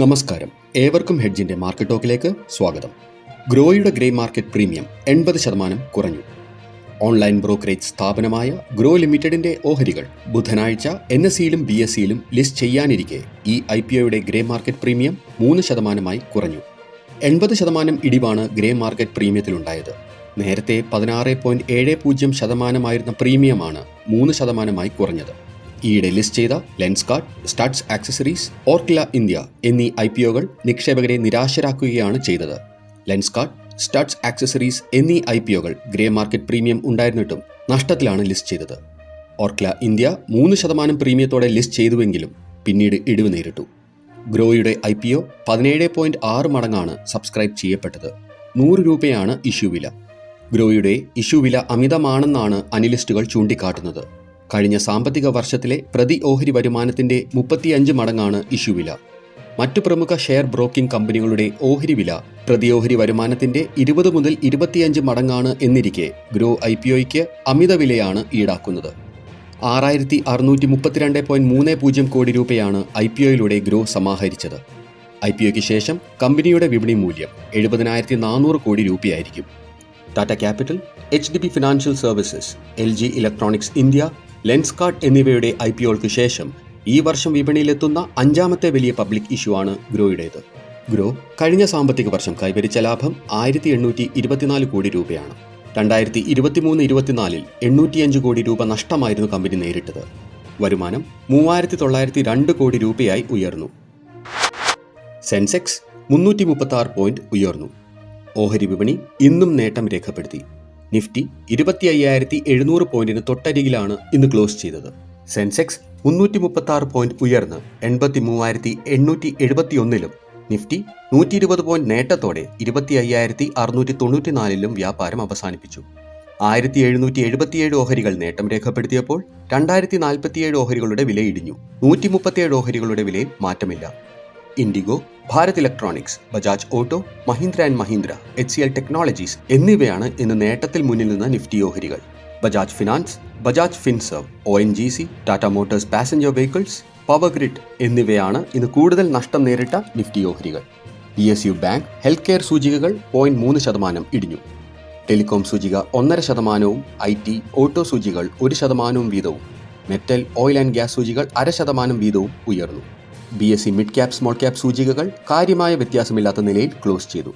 നമസ്കാരം. ഏവർക്കും ഹെഡ്ജിന്റെ മാർക്കറ്റ് ടോക്കിലേക്ക് സ്വാഗതം. ഗ്രോയുടെ ഗ്രേ മാർക്കറ്റ് പ്രീമിയം എൺപത് ശതമാനം കുറഞ്ഞു. ഓൺലൈൻ ബ്രോക്കറേജ് സ്ഥാപനമായ ഗ്രോ ലിമിറ്റഡിന്റെ ഓഹരികൾ ബുധനാഴ്ച എൻ എസ് സിയിലും ബി എസ് സിയിലും ലിസ്റ്റ് ചെയ്യാനിരിക്കെ ഈ ഐ പി ഒയുടെ ഗ്രേ മാർക്കറ്റ് പ്രീമിയം മൂന്ന് ശതമാനമായി കുറഞ്ഞു. എൺപത് ശതമാനം ഇടിവാണ് ഗ്രേ മാർക്കറ്റ് പ്രീമിയത്തിലുണ്ടായത്. നേരത്തെ പതിനാറ് പോയിന്റ് ഏഴ് പൂജ്യം ശതമാനമായിരുന്ന പ്രീമിയമാണ് മൂന്ന് ശതമാനമായി കുറഞ്ഞത്. ഈയിടെ ലിസ്റ്റ് ചെയ്ത Lenskart Studds accessories Orkla India എന്നീ ഐ പി ഒകൾ നിക്ഷേപകരെ നിരാശരാക്കുകയാണ് ചെയ്തത്. ലെൻസ്കാർട്ട് സ്റ്റാർട്സ് ആക്സസറീസ് എന്നീ ഐ പി ഒകൾ ഗ്രേ മാർക്കറ്റ് പ്രീമിയം ഉണ്ടായിരുന്നിട്ടും നഷ്ടത്തിലാണ് ലിസ്റ്റ് ചെയ്തത്. ഓർക്കില ഇന്ത്യ മൂന്ന് ശതമാനം പ്രീമിയത്തോടെ ലിസ്റ്റ് ചെയ്തുവെങ്കിലും പിന്നീട് ഇടിവ് നേരിട്ടു. ഗ്രോയുടെ ഐ പി ഒ പതിനേഴ് പോയിന്റ് ആറ് മടങ്ങാണ് സബ്സ്ക്രൈബ് ചെയ്യപ്പെട്ടത്. നൂറ് രൂപയാണ് ഇഷ്യൂ വില. ഗ്രോയുടെ ഇഷ്യൂ വില അമിതമാണെന്നാണ് അനലിസ്റ്റുകൾ ചൂണ്ടിക്കാട്ടുന്നത്. കഴിഞ്ഞ സാമ്പത്തിക വർഷത്തിലെ പ്രതി ഓഹരി വരുമാനത്തിന്റെ മുപ്പത്തിയഞ്ച് മടങ്ങാണ് ഇഷ്യൂ വില. മറ്റു പ്രമുഖ ഷെയർ ബ്രോക്കിംഗ് കമ്പനികളുടെ ഓഹരി വില പ്രതി ഓഹരി വരുമാനത്തിന്റെ ഇരുപത് മുതൽ ഇരുപത്തിയഞ്ച് മടങ്ങാണ് എന്നിരിക്കെ ഗ്രോ ഐ പി ഒയ്ക്ക് അമിത വിലയാണ് ഈടാക്കുന്നത്. ആറായിരത്തി അറുന്നൂറ്റി മുപ്പത്തിരണ്ട് പോയിന്റ് മൂന്ന് പൂജ്യം കോടി രൂപയാണ് ഐ പി ഒയിലൂടെ ഗ്രോ സമാഹരിച്ചത്. ഐ പി ഒയ്ക്ക് ശേഷം കമ്പനിയുടെ വിപണി മൂല്യം എഴുപതിനായിരത്തി നാനൂറ് കോടി രൂപയായിരിക്കും. Tata capital H D B financial services L G electronics India Lenskart എന്നിവയുടെ ഐ പി ഒകൾക്ക് ശേഷം ഈ വർഷം വിപണിയിലെത്തുന്ന അഞ്ചാമത്തെ വലിയ പബ്ലിക് ഇഷ്യൂ ആണ് ഗ്രോയുടേത്. ഗ്രോ കഴിഞ്ഞ സാമ്പത്തിക വർഷം കൈവരിച്ച ലാഭം ആയിരത്തി എണ്ണൂറ്റി ഇരുപത്തിനാല് കോടി രൂപയാണ്. രണ്ടായിരത്തി ഇരുപത്തിമൂന്ന് ഇരുപത്തിനാലിൽ എണ്ണൂറ്റിയഞ്ച് കോടി രൂപ നഷ്ടമായിരുന്നു കമ്പനി നേരിട്ടത്. വരുമാനം മൂവായിരത്തി തൊള്ളായിരത്തി രണ്ട് കോടി രൂപയായി ഉയർന്നു. സെൻസെക്സ് മുന്നൂറ്റി മുപ്പത്തി ആറ് പോയിന്റ് ഉയർന്നു. ഓഹരി വിപണി ഇന്നും നേട്ടം രേഖപ്പെടുത്തി. നിഫ്റ്റി ഇരുപത്തി അയ്യായിരത്തി എഴുന്നൂറ് പോയിന്റിന് തൊട്ടരികിലാണ് ഇന്ന് ക്ലോസ് ചെയ്തത്. സെൻസെക്സ് മുന്നൂറ്റി മുപ്പത്തി ആറ് പോയിന്റ് ഉയർന്ന് എൺപത്തി മൂവായിരത്തി എണ്ണൂറ്റി എഴുപത്തി ഒന്നിലും നിഫ്റ്റി നൂറ്റി ഇരുപത് പോയിന്റ് നേട്ടത്തോടെ ഇരുപത്തി അയ്യായിരത്തി അറുന്നൂറ്റി തൊണ്ണൂറ്റിനാലിലും വ്യാപാരം അവസാനിപ്പിച്ചു. ആയിരത്തി എഴുന്നൂറ്റി എഴുപത്തിയേഴ് ഓഹരികൾ നേട്ടം രേഖപ്പെടുത്തിയപ്പോൾ രണ്ടായിരത്തി നാൽപ്പത്തിയേഴ് ഓഹരികളുടെ വില ഇടിഞ്ഞു. നൂറ്റി മുപ്പത്തിയേഴ് ഓഹരികളുടെ വിലയിൽ മാറ്റമില്ല. IndiGo Bharat electronics Bajaj auto Mahindra and Mahindra H C L technologies എന്നിവയാണ് ഇന്ന് നേട്ടത്തിൽ മുന്നിൽ നിന്ന നിഫ്റ്റി ഓഹരികൾ. Bajaj finance Bajaj Finserv O N G C Tata motors passenger vehicles power grid എന്നിവയാണ് ഇന്ന് കൂടുതൽ നഷ്ടം നേരിട്ട നിഫ്റ്റി ഓഹരികൾ. P S U bank health care സൂചികകൾ പോയിന്റ് മൂന്ന് ശതമാനം ഇടിഞ്ഞു. ടെലികോം സൂചിക ഒന്നര ശതമാനവും ഐ ടി ഓട്ടോ സൂചികൾ ഒരു ശതമാനവും വീതവും. മെറ്റൽ ഓയിൽ ആൻഡ് ഗ്യാസ് സൂചികൾ അര ശതമാനം വീതവും ഉയർന്നു. B S C mid cap small cap സൂചികകൾ കാര്യമായ വ്യത്യാസമില്ലാത്ത നിലയിൽ ക്ലോസ് ചെയ്തു.